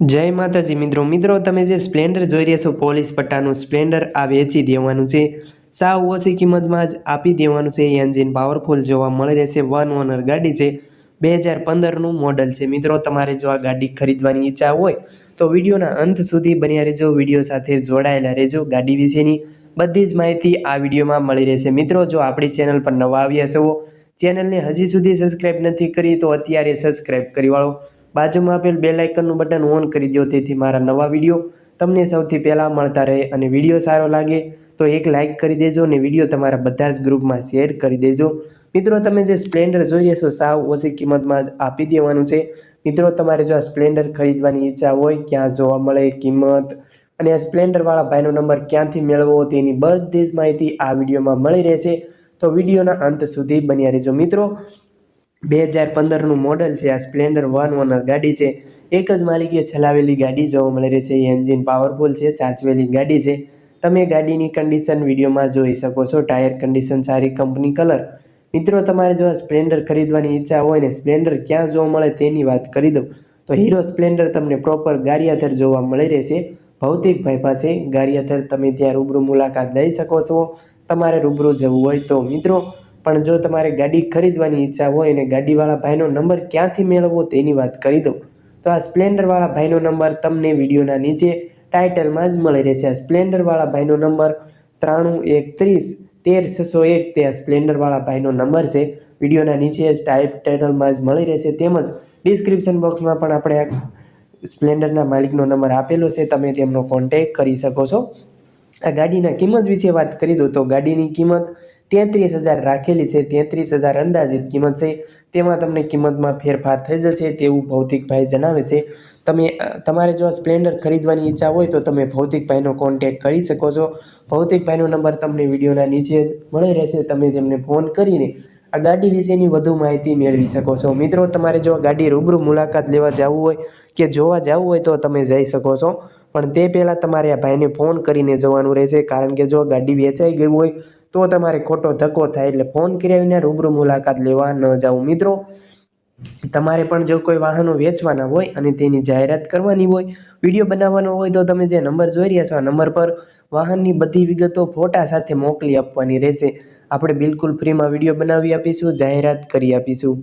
જય માતાજી, મિત્રો. મિત્રો, તમે જે સ્પ્લેન્ડર જોઈ રહ્યા છો, પોલીસ પટ્ટાનું સ્પ્લેન્ડર, આ વેચી દેવાનું છે. સાવ ઓછી કિંમતમાં જ આપી દેવાનું છે. એન્જિન પાવરફુલ જોવા મળી રહેશે. વન ઓનર ગાડી છે. બે હજાર પંદરનું મોડલ છે. મિત્રો, તમારે જો આ ગાડી ખરીદવાની ઈચ્છા હોય, તો વિડીયોના અંત સુધી બન્યા રહેજો. વીડિયો સાથે જોડાયેલા રહેજો ગાડી વિશેની. બધી જ માહિતી આ વિડીયોમાં મળી રહેશે. મિત્રો, જો આપણી ચેનલ પર નવા આવ્યા છો, ચેનલને હજી સુધી સબસ્ક્રાઈબ નથી કરી, તો અત્યારે સબસ્ક્રાઇબ કરી વાળો. બાજુમાં આપેલ બેલ આઇકનનું બટન ઓન કરી દો તેથી મારા નવા વીડિયો તમને સૌથી પહેલાં મળતા રહે અને વીડિયો સારો લાગે તો એક લાઇક કરી દેજો અને વીડિયો તમારા બધા જ ગ્રુપમાં શેર કરી દેજો. મિત્રો, તમે જે સ્પ્લેન્ડર જોઈ રહ્યા સાવ ઓછી કિંમતમાં આપી દેવાનું છે. મિત્રો, તમારે જો આ સ્પ્લેન્ડર ખરીદવાની ઈચ્છા હોય, ક્યાં જોવા મળે, કિંમત અને આ સ્પ્લેન્ડરવાળા ભાઈનો નંબર ક્યાંથી મેળવવો તેની બધી જ માહિતી આ વિડીયોમાં મળી રહેશે. તો વિડીયોના અંત સુધી બન્યા રહેજો મિત્રો. બે હજાર પંદરનું મોડલ છે. આ સ્પ્લેન્ડર વન ઓનર ગાડી છે. એક જ માલિકીએ ચલાવેલી ગાડી જોવા મળી રહી છે. એન્જિન પાવરફુલ છે, સાચવેલી ગાડી છે. તમે ગાડીની કન્ડિશન વિડીયોમાં જોઈ શકો છો. ટાયર કન્ડિશન સારી કંપની કલર મિત્રો, તમારે જો સ્પ્લેન્ડર ખરીદવાની ઈચ્છા હોય ને સ્પ્લેન્ડર ક્યાં જોવા મળે તેની વાત કરી દઉં. તો હીરો સ્પ્લેન્ડર તમને પ્રોપર ગારિયાધર જોવા મળી રહેશે. ભૌતિકભાઈ પાસે ગારિયાધર તમે ત્યાં રૂબરૂ મુલાકાત લઈ શકો છો. તમારે રૂબરૂ જવું હોય તો મિત્રો પણ જો તમારે ગાડી ખરીદવાની ઈચ્છા હોય અને ગાડીવાળા ભાઈનો નંબર ક્યાંથી મેળવવો તેની વાત કરી દઉં. તો આ સ્પ્લેન્ડરવાળા ભાઈનો નંબર તમને વિડીયોના નીચે ટાઇટલમાં જ મળી રહેશે. આ સ્પ્લેન્ડરવાળા ભાઈનો નંબર ત્રાણું એકત્રીસ તેર છસો એક તે આ સ્પ્લેન્ડરવાળા ભાઈનો નંબર છે. વિડીયોના નીચે જ ટાઈપ ટાઇટલમાં જ મળી રહેશે. તેમજ ડિસ્ક્રિપ્શન બોક્સમાં પણ આપણે સ્પ્લેન્ડરના માલિકનો નંબર આપેલો છે. તમે તેમનો કોન્ટેક કરી શકો છો. આ ગાડીના કિંમત વિશે વાત કરી દઉં તો ગાડીની કિંમત તેત્રીસ હજાર રાખેલી છે. તેત્રીસ હજાર અંદાજિત કિંમત છે. તેમાં તમને કિંમતમાં ફેરફાર થઈ જશે તેવું ભૌતિકભાઈ જણાવે છે. તમે તમારે જો સ્પ્લેન્ડર ખરીદવાની ઈચ્છા હોય તો તમે ભૌતિકભાઈનો કોન્ટેક કરી શકો છો. ભૌતિકભાઈનો નંબર તમને વિડીયોના નીચે મળી રહેશે. તમે તેમને ફોન કરીને આ ગાડી વિશેની વધુ માહિતી મેળવી શકો છો. મિત્રો, તમારે જો ગાડી રૂબરૂ મુલાકાત લેવા જવું હોય કે જોવા જવું હોય તો તમે જઈ શકો છો. પણ તે પહેલાં તમારે આ ભાઈને ફોન કરીને જવાનું રહેશે. કારણ કે જો ગાડી વેચાઈ ગઈ હોય, તો તમારે ખોટો ધક્કો થાય. એટલે ફોન કર્યા વિના રૂબરૂ મુલાકાત લેવા ન જાવું મિત્રો. તમારે પણ જો કોઈ વાહનો વેચવાના હોય અને તેની જાહેરાત કરવાની હોય, વીડિયો બનાવવાનો હોય, તો તમે જે નંબર જોઈ રહ્યા છો, આ નંબર પર વાહનની બધી વિગતો ફોટા સાથે મોકલી આપવાની રહેશે. આપણે બિલકુલ ફ્રીમાં વીડિયો બનાવી આપીશું, જાહેરાત કરી આપીશું.